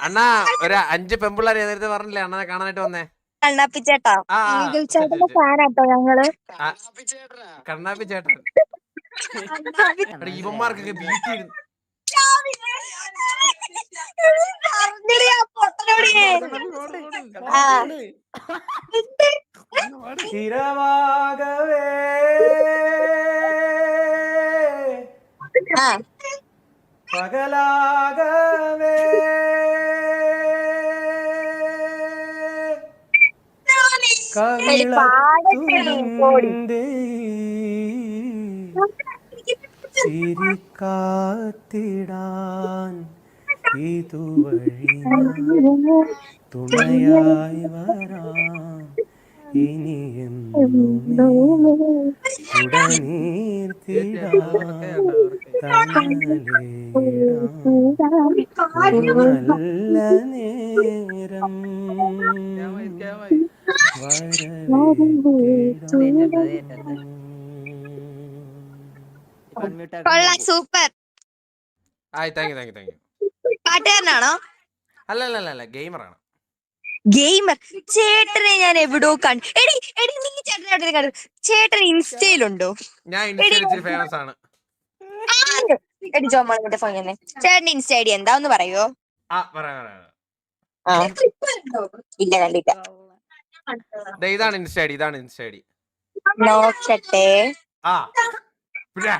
അണ്ണാ ഒരു അഞ്ച് പെമ്പിള്ളേർ നേരത്തെ പറഞ്ഞില്ലേ? അണ്ണനെ കാണാനായിട്ട് വന്നേ. കണ്ണാപ്പിച്ചേട്ടാ. ആ ആ, ഈഗിൾ ശരി, ചേട്ടന്റെ. ഫാനാട്ടോ ഞങ്ങൾ. കണ്ണാപ്പി ചേട്ടൻ എടാ, ഇവന്മാർക്കൊക്കെ ബീറ്റ് ഇരുന്ന് അറിഞ്ഞിടി ആ പൊട്ടനോടിയെ. ആ. സ്ഥിരമാകവേ. ആ. പകലാകവേ. പോടി. ചിരിക്കാത്തിടാൻ ഇതുവഴി തുണയായി വരാം. ഇനിയെന്നുമേ നല്ല നേരം. കൊള്ളാം സൂപ്പർ. ആയി thank you thank you thank you പാട്ടുകാരനാണോ? അല്ല അല്ല അല്ല അല്ല ഗെയിമറാണ്. ഗെയിമർ? ചേട്ടനെ ഞാൻ എവിടോ കണ്ടു എടി എടി നീ ചേട്ടനെ എവിടെ കണ്ടു? ചേട്ടൻ ഇൻസ്റ്റയിലുണ്ടോ? ഞാൻ ഇൻസ്റ്റയിൽ ഫേമസ് ആണ്. എടി ജോമോളിന്റെ ഫോൺ തന്നെ ചേട്ടന്റെ ഇൻസ്റ്റ ഐഡി എന്താന്ന് എന്താ? ഒന്ന് പറയോ? ആ പറയാം പറയാം ആ. ഇല്ല കണ്ടില്ല. ഇതാണ് ഇൻസ്റ്റ ഐഡി ഇതാണ് ഇൻസ്റ്റ ഐഡി നോക്കട്ടെ ആ. പിന്നെ?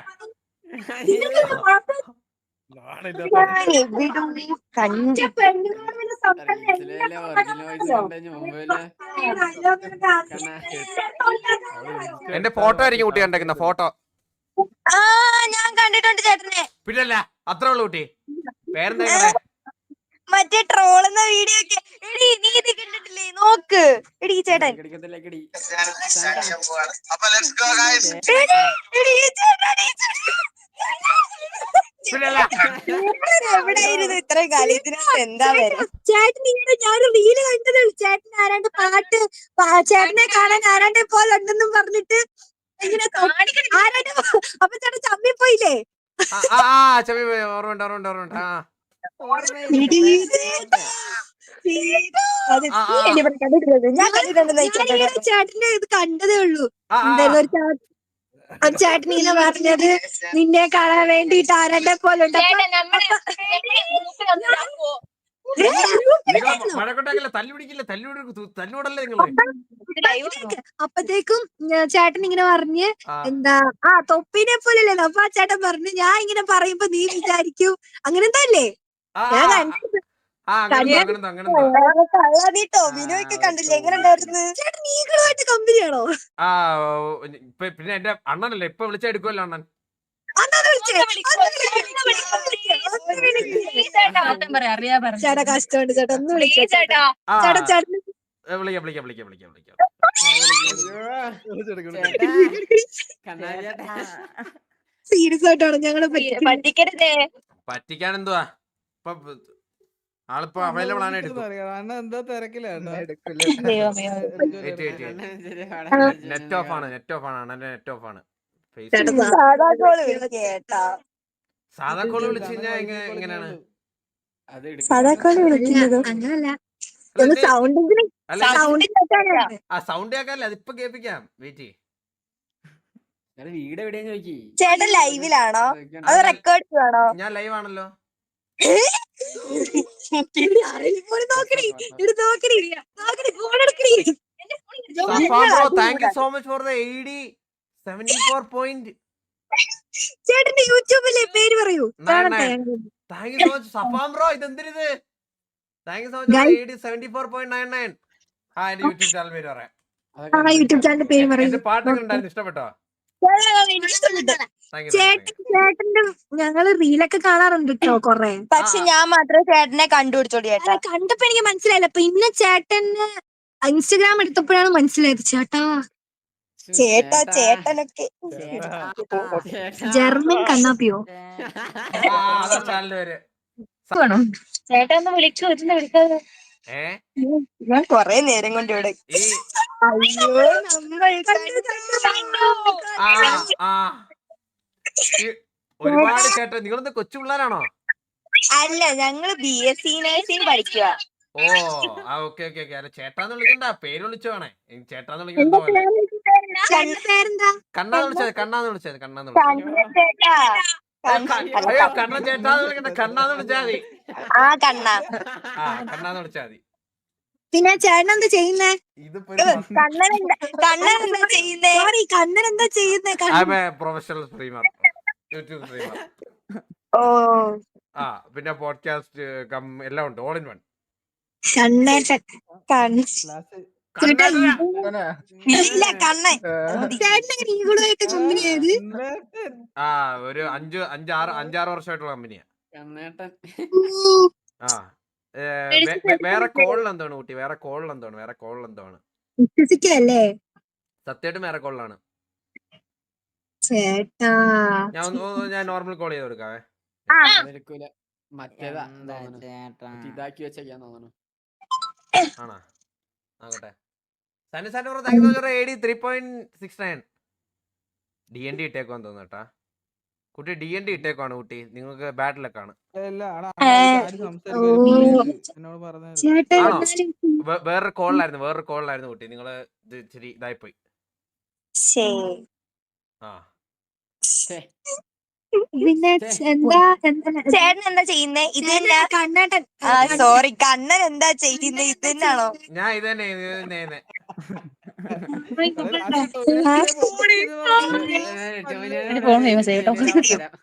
എന്റെ ഫോട്ടോ ആയിരിക്കും കുട്ടി കണ്ടേക്കുന്ന ഫോട്ടോ. ആ ഞാൻ കണ്ടിട്ടുണ്ട് ചേട്ടനെ. പിന്നല്ല? അത്ര ഉള്ളു കുട്ടി. പേരെന്താ? മറ്റേ ട്രോളുന്ന വീഡിയോ ഒക്കെ. എടി നീ ഇത് കണ്ടിട്ടില്ലേ? നോക്ക്. എടി ചേട്ടൻ. എവിടെയായിരുന്നു ഇത്രയും കാലം ഇതിനകത്ത് എന്താ വരും? ഞാൻ റീൽ കണ്ടതേ ഉള്ളൂ. ആരാണ്ട് പാട്ട് ചേട്ടനെ കാണാൻ ആരാണ്ടെ പോലെ ഉണ്ടെന്നും പറഞ്ഞിട്ട് ഇങ്ങനെ ആരാണ്ട് അപ്പൊ ചേട്ടൻ ചമ്മി പോയില്ലേ ആ, പോയി. ഓർമ്മയുണ്ട് ഓർമ്മയുണ്ട് ഓർമ്മയുണ്ട്. ആ അത് ആ, ആ. ചേട്ടന്റെ ഇത്. കണ്ടതേ ഉള്ളൂ. ആ, ആ, എന്തായാലും ഒരു ചേ- ആ ചേട്ടൻ ഇങ്ങനെ പറഞ്ഞത് നിന്നെ കാണാൻ വേണ്ടിട്ട് ആരണ്ടെ പോലെ അപ്പത്തേക്ക്- ചേട്ടൻ ഇങ്ങനെ പറഞ്ഞ് എന്താ ആ തൊപ്പിനെ പോലെയല്ലേ? അപ്പൊ ആ ചേട്ടൻ പറഞ്ഞു ഞാൻ ഇങ്ങനെ പറയുമ്പോ നീ വിചാരിക്കും. അങ്ങനെ പിന്നെ എന്റെ അണ്ണനല്ലേ ഇപ്പൊ വിളിച്ചെടുക്കുമല്ലോ അണ്ണൻ. ചേട്ടാ കഷ്ടമുണ്ട് ചേട്ടാ. ഒന്ന് വിളിച്ചേ ചേട്ടാ. ആ. ചേട്ടാ ചേട്ടൻ ഏ, വിളിക്കാം വിളിക്കാം വിളിക്കാം വിളിക്കാം വിളിക്കാം. സീരിയസ് ആയിട്ടാണ് ഞങ്ങളെ പറ്റിക്കരുതേ. പറ്റിക്കാൻ എന്തുവാ? ഇപ്പൊ ആളിപ്പോ അവൈലബിൾ ആണ് നെറ്റ് ഓഫ് ആണ് നെറ്റ് ഓഫ് ആണ്. അണ്ണന്റെ നെറ്റ് ഓഫ് ആണ്. സാധാ കോൾ വിളിച്ചു കഴിഞ്ഞാൽ എങ്ങനെയാണ്? സാധാ കോൾ വിളിക്കുന്നത് സൗണ്ട് കേൾക്കാല്ലേ അതിപ്പോ കേൾപ്പിക്കാം. വെയിറ്റ് വീട് ചോദിക്കി. ചേട്ടൻ ലൈവിലാണോ അത് റെക്കോർഡ് ഞാൻ ലൈവ് ആണല്ലോ. Thank you so much for the eighty seventy four point ചേട്ടന്റെ യൂട്യൂബിലെ പേര് പറയൂ. താങ്ക് യു സോ മച്ച് സഫാം bro ഇതെന്തിരിത് thank you so much eighty seventy four point nine nine ആ എന്റെ യൂട്യൂബ് ചാനൽ പേര് പറയാം. യൂട്യൂബ് ചാനൽ പേര് പറയൂ. പാട്ടൊക്കെ ഉണ്ടായിരുന്നു ഇഷ്ടപ്പെട്ടോ? ചേട്ടൻ ചേട്ടന്റെ ഞങ്ങൾ റീലൊക്കെ കാണാറുണ്ട് കേട്ടോ കൊറേ. പക്ഷെ ഞാൻ മാത്രമേ ചേട്ടനെ കണ്ടുപിടിച്ചോളൂ ചേട്ടാ. കണ്ടപ്പോ എനിക്ക് മനസ്സിലായില്ല. പിന്നെ ചേട്ടന് ഇൻസ്റ്റഗ്രാം എടുത്തപ്പോഴാണ് മനസ്സിലായത് ചേട്ടാ. ചേട്ടാ ചേട്ടനൊക്കെ. ജർമ്മൻ കണ്ണാപ്പിയോ? ചേട്ടൻ ഒന്ന് വിളിച്ചു വിളിക്കാതെ ഞാൻ കൊറേ നേരം കൊണ്ട് ഇവിടെ അയ്യോ ഒരുപാട് കേട്ടോ നിങ്ങളെന്താ കൊച്ചു പിള്ളേരാണോ? അല്ല ഞങ്ങൾ ബി എസ് സി നഴ്സിംഗ് പഠിക്കുക ഓ ആ ഓക്കെ ഓക്കെ ഓക്കെ. അല്ല ചേട്ടാന്ന് വിളിക്കണ്ട പേര് വിളിച്ചു വേണേ. ചേട്ടാന്ന് വിളിക്കണ്ട കണ്ണാന്ന് വിളിച്ചത് കണ്ണാന്ന് വിളിച്ചത് കണ്ണാന്ന് വിളിച്ചത് അയ്യോ കണ്ണ ചേട്ടാന്ന് വിളിക്കണ്ട. കണ്ണാന്ന് വിളിച്ചാ മതി. ആ കണ്ണ. ആ കണ്ണാന്ന് വിളിച്ചാ മതി. പിന്നെ ചേട്ടൻ എന്താ ചെയ്യുന്നേ? കണ്ണൻ എന്താ കണ്ണൻ എന്താ ചെയ്യുന്നേ? സോറി കണ്ണൻ എന്താ ചെയ്യുന്നേ? പ്രൊഫഷണൽ സ്ട്രീമർ യൂട്യൂബ് സ്ട്രീമർ ഓ. ആ പിന്നെ പോഡ്കാസ്റ്റ് കം എല്ലാം ഉണ്ട്. ഓൾ ഇൻ വൺ കണ്ണൻ ചേട്ടാ അങ്ങനെ. ഇല്ല കണ്ണൻ ചേട്ടൻ എങ്ങനെ ഈഗിളുമായിട്ട് കമ്പനി ആയത് ആ ഒരു അഞ്ച് അഞ്ചാറ് അഞ്ചാറ് വർഷമായിട്ടുള്ള കമ്പനിയാ കണ്ണേട്ടൻ. ആ വേറെ കോളിൽ എന്താണ് കുട്ടി? വേറെ കോളിൽ എന്താണ്? വേറെ കോളിൽ എന്താണ്? വിശ്വസിക്കല്ലേ സത്യമായിട്ടും വേറെ കോളിലാണ്. ചേട്ടാ. ഞാൻ ഞാൻ നോർമൽ കോൾ ചെയ്ത് കൊടുക്കാവേ. മറ്റേതാ ഇതാക്കി തോന്നുന്നു ആണോ? ആകട്ടെ. സനി സാന്റെ പറഞ്ഞ thank you A D three point six nine D N D ഇട്ടേക്കുവാന്ന് തോന്നുന്നു കേട്ടാ. കുട്ടി ഡി എൻ ഡി ഇട്ടേക്കുവാണ് കുട്ടി. നിങ്ങൾക്ക് ബാഡ് ലക്കാണ് വേറൊരു കോളിലായിരുന്നു വേറൊരു കോളിലായിരുന്നു കുട്ടി. നിങ്ങൾ ഇത് ഇച്ചിരി ഇതായി പോയി ആ. പിന്നെ എന്താ ചേട്ടൻ എന്താ ചെയ്യുന്നേ? ഇത് കണ്ണട്ടൻ. സോറി കണ്ണൻ എന്താ ചെയ്യുന്നേ? ഇത് തന്നെയാണോ ഞാൻ ഇത് തന്നെ.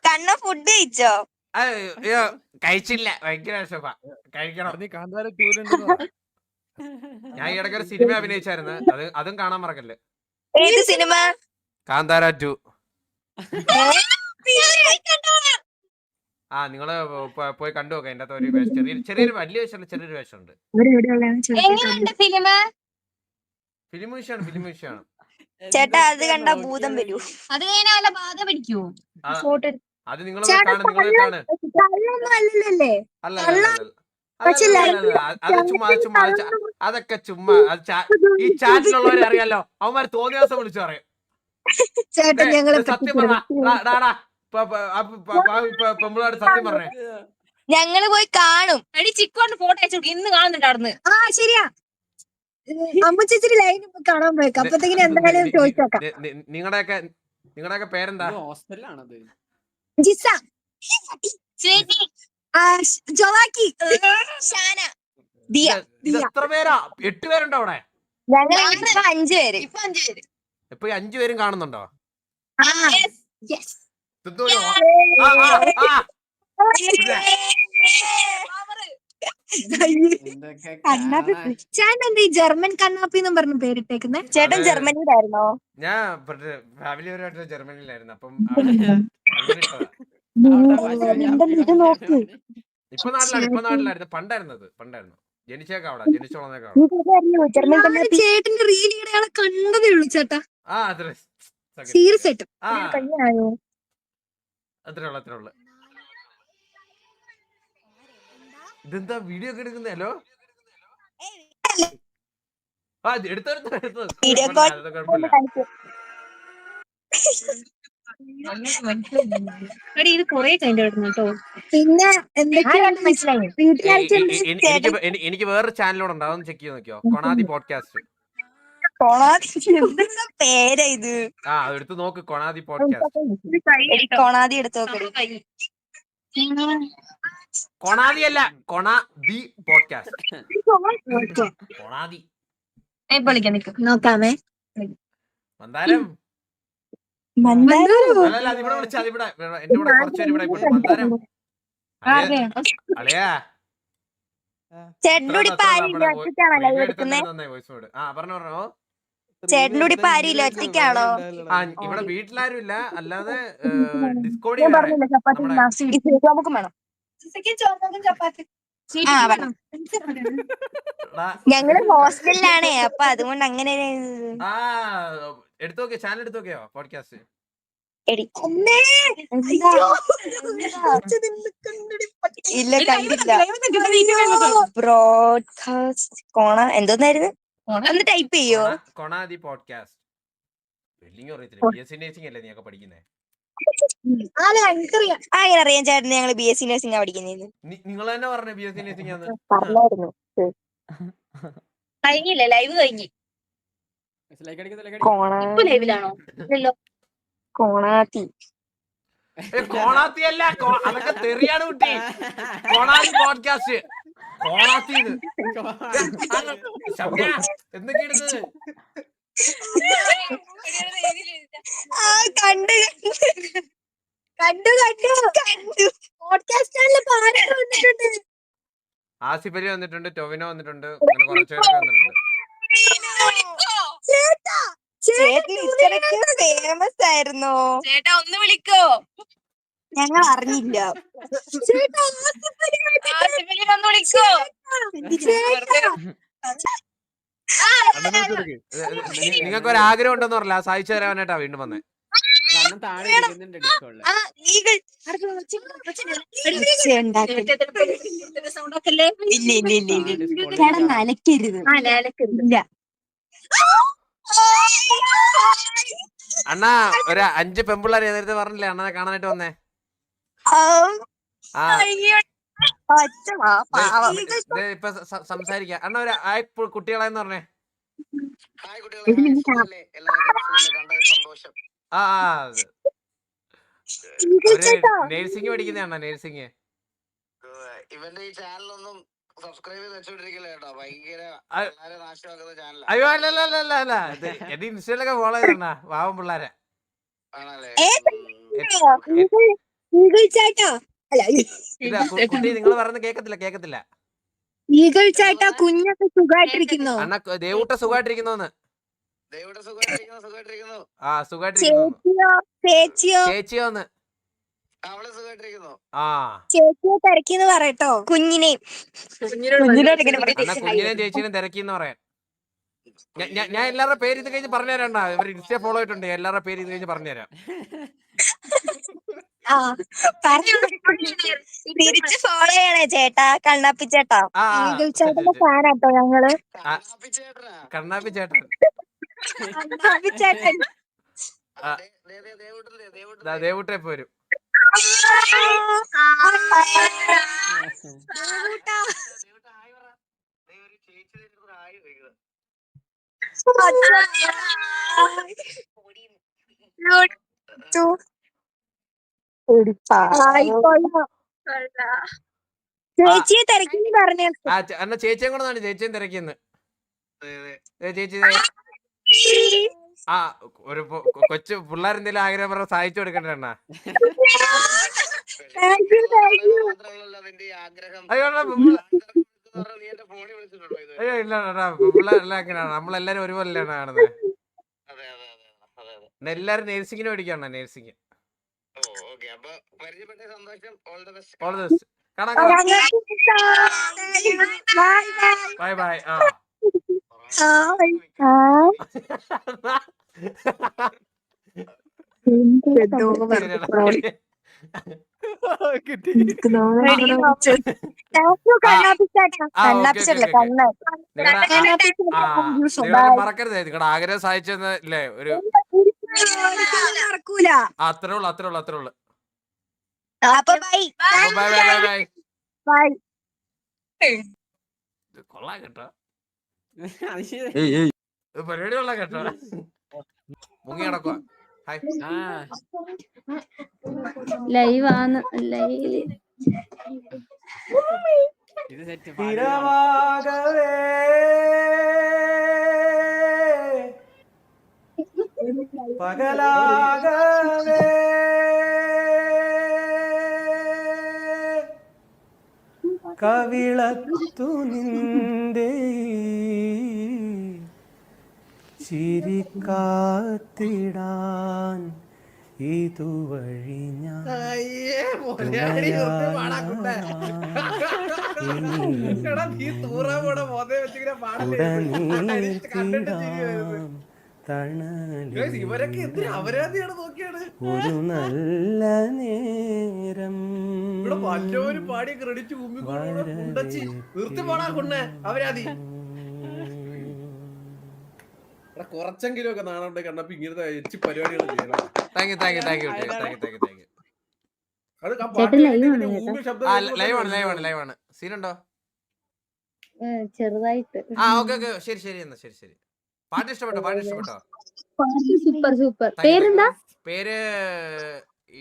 കണ്ണ ഫുഡ് കഴിച്ചോ? അയ്യോ കഴിച്ചില്ല. ഭയങ്കര വിശപ്പാ കഴിക്കണം. ഞാൻ ഈ ഇടയ്ക്ക് ഒരു സിനിമ അഭിനയിച്ചായിരുന്നു. അത് അതും കാണാൻ മറക്കല്ലേ? ഏത് സിനിമ? കാന്താര ടു. ആ നിങ്ങൾ പോയി കണ്ടു നോക്കാം അതിന്റെ അകത്ത് ഒരു വേഷം. ചെറിയ ചെറിയൊരു വലിയ വേഷമല്ല ചെറിയൊരു വേഷമുണ്ട്. ഫിലിം വിഷയമാണ് ഫിലിം വിഷയമാണ്. ചേട്ടാ അത് കണ്ടാ ഭൂതം വരൂ. അത് കഴിഞ്ഞാൽ വല്ല ബാധ പിടിക്കൂ? അത് നിങ്ങൾ അതൊക്കെ ചുമ്മാ ഈ ചാറ്റിലുള്ളവരെ അറിയാലോ. അവന്മാര് തോന്നിയ ദിവസം വിളിച്ചു പറയും. സത്യം പറഞ്ഞ പെമ്പിളോട് സത്യം പറഞ്ഞേ. ഞങ്ങൾ പോയി കാണും. എടി ചിക്കോണ്ട് ഫോട്ടോ അയച്ചു ഇന്ന് കാണുന്നുണ്ട് അവിടുന്ന്. ആ ശരിയാ. അമ്മച്ചിരി ലൈൻ കാണാൻ പോയേക്കാം. അപ്പത്തേക്കിന് എന്തായാലും ചോദിച്ചോക്കാം. നിങ്ങളുടെയൊക്കെ നിങ്ങളുടെയൊക്കെ പേരെന്താ? ഹോസ്റ്റലിലാണത്. ജിസ. ജോവാക്കി. ഷാന. ദിയ. എത്ര പേരാ? എട്ട് പേരുണ്ടോ അവിടെ? ഞങ്ങൾ ഇപ്പൊ അഞ്ചു പേര്. ഇപ്പൊ അഞ്ചു പേര്. കാണുന്നുണ്ടോ? ആ, ആ, ആ, ആ. എന്തൊക്കെ കണ്ണാപ്പി ചേട്ടൻ ഈ ജർമ്മൻ കണ്ണാപ്പി എന്നും പറഞ്ഞു പേരിട്ടേക്കുന്നേ? ചേട്ടൻ ജർമ്മനിയിലായിരുന്നോ? ഞാൻ ഫാമിലിപരമായിട്ട് ജർമ്മനിയിലായിരുന്നു. അപ്പം ഇപ്പൊ നാട്ടിലാണ് ഇപ്പൊ നാട്ടിലായിരുന്നു. പണ്ടായിരുന്നത് പണ്ടായിരുന്നു. ജനിച്ചേക്കാം അവിടെ ജനിച്ചോളന്നേക്കാം ചേട്ടന്റെ റീലിയുടെ ആളെ കണ്ടതേ ഉള്ളൂ ചേട്ടാ. ആ അതെ. സീരിയസ് ആയിട്ടും. അത്രേ ഉള്ളു അത്രേ ഉള്ളു. ഇതെന്താ വീഡിയോ ഒക്കെ എടുക്കുന്നല്ലോ ആ എടുത്തോ ഇത് കൊറേ പിന്നെ എനിക്ക് വേറൊരു ചാനലോട് ഉണ്ട്. അതൊന്ന് ചെക്ക് ചെയ്ത് നോക്കിയോ? കൊണാദി പോഡ്കാസ്റ്റ് എന്തെന്താ പേരാ ഇത്? ആ എടുത്ത് നോക്ക് കൊണാദി പോഡ്കാസ്റ്റ് എടുത്ത് നോക്കടി കൊണാദി അല്ല കൊണ ദി പോഡ്കാസ്റ്റ് കൊണാദി നോക്കാമേ. മന്ദാരം? അല്ലല്ല അതിവിടെ വിളിച്ചാ അതിവിടെ. ഇവിടെ- എന്റെ കൂടെ കുറച്ചുപേര് മന്ദാരം. അളിയ ആ പറഞ്ഞു പറഞ്ഞോ. ചേട്ടന്റെ കൂടെ ഇപ്പൊ ആരുമില്ല ഒറ്റയ്ക്കാണോ ആ ഇവിടെ വീട്ടിലാരും ഇല്ല അല്ലാതെ ഡിസ്കോഡി ഞാൻ വേറെ പറഞ്ഞില്ല ചപ്പാത്തി വേണം. ആ ഞങ്ങൾ ഹോസ്റ്റലിലാണേ അപ്പൊ അതുകൊണ്ട് അങ്ങനെ ആ എടുത്തു നോക്കിയോ? ചാനൽ എടുത്തു നോക്കിയോ? പോഡ്കാസ്റ്റ്. എടി. എന്താ? ഇല്ല കണ്ടില്ല. ബ്രോഡ്കാസ്റ്റ് കോണ എന്തോന്നായിരുന്നു? ഒന്ന് ടൈപ്പ് ചെയ്യോ കൊണാദി പോഡ്കാസ്റ്റ്. വെല്ലിങ് അറിയത്തില്ല ബി എസ് നേഴ്സിംഗ് അല്ലേ നീയൊക്കെ പഠിക്കുന്നേ? ആളെ എനിക്കറിയാം. ആ എങ്ങനെ അറിയാം? ചേട്ടന് ഞങ്ങൾ ബി എസ് സി നഴ്സിംഗ് പഠിക്കുന്നതെന്ന് നിങ്ങൾ തന്നെ പറഞ്ഞു ബി എസ് സി നഴ്സിംഗ് ആണ് പറഞ്ഞായിരുന്നു. കഴിഞ്ഞില്ലേ? ലൈവ് കഴിഞ്ഞ്. ലൈക്ക് അടിക്കുന്നു ലൈക്ക് കോണ ഇപ്പൊ ലൈവിലാണോ? കോണാത്തി കോണാത്തി അല്ല അതൊക്കെ തെറിയാണ് കുട്ടി. കോണാത്തി പോഡ്കാസ്റ്റ്. എന്തൊക്കെയാണ്? ആ. കണ്ട് കണ്ടു കണ്ടു കണ്ടു. പോഡ്കാസ്റ്റ് ചാനലിൽ പാട്ട് വന്നിട്ടുണ്ട്. ആസിഫലി വന്നിട്ടുണ്ട് ടൊവിനോ വന്നിട്ടുണ്ട് അങ്ങനെ വന്നിട്ടുണ്ട്. ചേട്ടാ ചേട്ടൻ ഫേമസ് ആയിരുന്നോ? ചേട്ടാ ഒന്ന് വിളിക്കോ. ഞങ്ങൾ അറിഞ്ഞില്ല. നിങ്ങൾക്ക് ഒരു ആഗ്രഹം ഉണ്ടെന്ന് പറഞ്ഞില്ല. സഹായിച്ചു തരാനായിട്ടാ വീണ്ടും വന്നേ. ഇല്ല അണ്ണാ ഒരു അഞ്ച് പെമ്പിള്ളേർ നേരത്തെ പറഞ്ഞില്ലേ? അണ്ണനെ കാണാനായിട്ട് വന്നേ. ഇപ്പൊ സംസാരിക്കാം. അണ്ണ ഒരു ആയ് കുട്ടികളെന്ന് പറഞ്ഞേ. ആ നേഴ്സിംഗ് പഠിക്കുന്ന അണ്ണ നേഴ്സിംഗ്. ഇവന്റെ ഈ ചാനലൊന്നും അയ്യോ അല്ല അല്ല അല്ല അല്ല എന്റെ ഇൻസ്റ്റയിലൊക്കെ ഫോളോ ചെയ്തണ്ണ പാവം പിള്ളേരെ. ഈഗിൾ ചേട്ടാ അല്ല ഇതാ കു- കുട്ടി നിങ്ങൾ പറയുന്നത് കേക്കത്തില്ല കേക്കത്തില്ല. ഈഗിൾ ചേട്ടാ കുഞ്ഞൊക്കെ സുഖമായിട്ടിരിക്കുന്നോ അണ്ണ ക- ദേവൂട്ട സുഖമായിട്ടിരിക്കുന്നോന്ന് ദേ ഇവിടെ സുഖമായിട്ടിരിക്കുന്നു സുഖമായിട്ടിരിക്കുന്നു ആ സുഖമായിട്ടിരിക്കുന്നു ചേച്ചിയോ ചേച്ചിയോ? ചേച്ചിയോന്ന്. അവൾ സുഖമായിട്ടിരിക്കുന്നു ആ. ചേച്ചിയെ തിരക്കിന്ന് പറയട്ടോ കുഞ്ഞിനെയും കുഞ്ഞിനോട് കുഞ്ഞിനോട് ഇങ്ങനെ പറയും. അണ്ണ കുഞ്ഞിനെയും ചേച്ചീനും തിരക്കിന്ന് പറയാൻ. ഞാൻ എല്ലാവരുടെ പേര് ഇത് കഴിഞ്ഞ് പറഞ്ഞുതരാണ്ട ഇവർ ഇൻസ്റ്റ ഫോളോ ആയിട്ടുണ്ട് എല്ലാവരുടെ പേര് ഇത് കഴിഞ്ഞ് പറഞ്ഞുതരാം. പറഞ്ഞു തിരിച്ച് ഫോളോ ചെയ്യണേ ചേട്ടാ. കണ്ണാപ്പി ചേട്ടാ. ചേട്ടന്റെ. ഫാനാട്ടോ ഞങ്ങൾ. കണ്ണാപ്പി ചേട്ടൻ. കണ്ണാപ്പി ചേട്ടൻ. ദേവൂട്ട ചേച്ചി ദേ ഇരുന്ന് ഹായ് ചോദിക്കുന്നു. ചേച്ചിയെ തിരക്കി പറഞ്ഞു ചേച്ചിയും കൂടെ നാണ് ചേച്ചിയും തിരക്കിന്ന്. ചേച്ചി ദേ. ആ ഒരു കൊച്ചു പിള്ളേരെന്തെങ്കിലും ആഗ്രഹം പറഞ്ഞ സഹായിച്ചു കൊടുക്കണ്ടേ അണ്ണാ? അയ്യോ ഇല്ല പിള്ളേരെല്ലാം അങ്ങനെയാണ് നമ്മളെല്ലാരും ഒരുപോലെയാണ് കാണുന്നത് അതെ അതെ അതെ അതെ അതെ അണ്ണാ എല്ലാരും നേഴ്സിംഗിന് പഠിക്കണം nursing all the best bye bye ആ. മറക്കരുത്. നിങ്ങളുടെ ആഗ്രഹം സഹായിച്ചെന്ന് ഇല്ലേ ഒരു അത്രേ ഉള്ളു അത്രേ ഉള്ളു അത്രേ ഉള്ളു. Bye. Bye. Bye bye bye bye. ഇത് കൊള്ളാം കേട്ടോ. പരിപാടി കൊള്ളാം കേട്ടോ. മുങ്ങി നടക്കുക ഹായ് ആ ആണ് ലൈവ് കവിളത്തു നിന്റെ ചിരിക്കാത്തിടാൻ ഇതുവഴി ഞാൻ ഇവരൊക്കെ എന്തിനാ അപരാധിയാണ് നോക്കിയാണ് ഒരു നല്ല നേരം ഇവിടെ മറ്റവര് പാടിയ ക്രെഡിറ്റ് നിർത്തി പോടാ അവരാതി. എടാ കുറച്ചെങ്കിലും ഒക്കെ നാണുണ്ടെ കണ്ടപ്പോ ഇങ്ങനത്തെ എച്ച് പരിപാടികൾ ചെയ്യണം. Thank you thank you thank you thank you thank you thank you ചെറുതായിട്ട്. ആ ഓക്കെ ഓക്കെ ശരി ശരി എന്നാ ശരി ശരി. പാട്ട് ഇഷ്ടപ്പെട്ടോ? പാട്ട് ഇഷ്ടപ്പെട്ടോ? സൂപ്പർ സൂപ്പർ പേരെന്താ? പേര്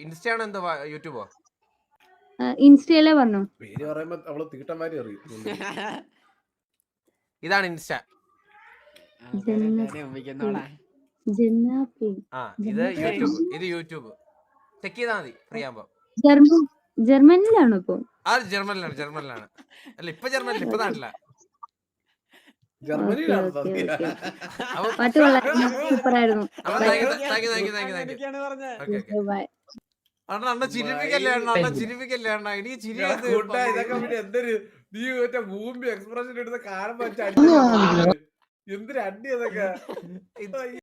ഇൻസ്റ്റയാണോ എന്തോ യൂട്യൂബോ? ഇൻസ്റ്റയിലേ പറഞ്ഞു? പേര് പറയുമ്പോ അവൾ തീട്ടന്മാരി അറിയും. ഇതാണ് ഇൻസ്റ്റ. ആ ഇത് യൂട്യൂബ് ഇത് യൂട്യൂബ്. ചെക്ക് ചെയ്താൽ മതി ഫ്രീ ആകുമ്പോ ജർമ്മൻ ജർമ്മനിലാണോ ഇപ്പൊ? ആ ജർമ്മനിലാണ് ജർമ്മനിലാണ്. അല്ല ഇപ്പൊ ജർമ്മനിൽ ഇപ്പൊ നാട്ടില. അണ്ണ ചിരിപ്പിക്കല്ലേ അണ്ണ അണ്ണ ചിരിപ്പിക്കല്ലേ അണ്ണ. ഇനി ചിരി ഇതൊക്കെ പിന്നെ എന്തൊരു നീ മറ്റേ ഭൂമി എക്സ്പ്രഷൻ എടുത്ത കാലം വെച്ച് അടി എന്തൊരു അടി അതൊക്കെ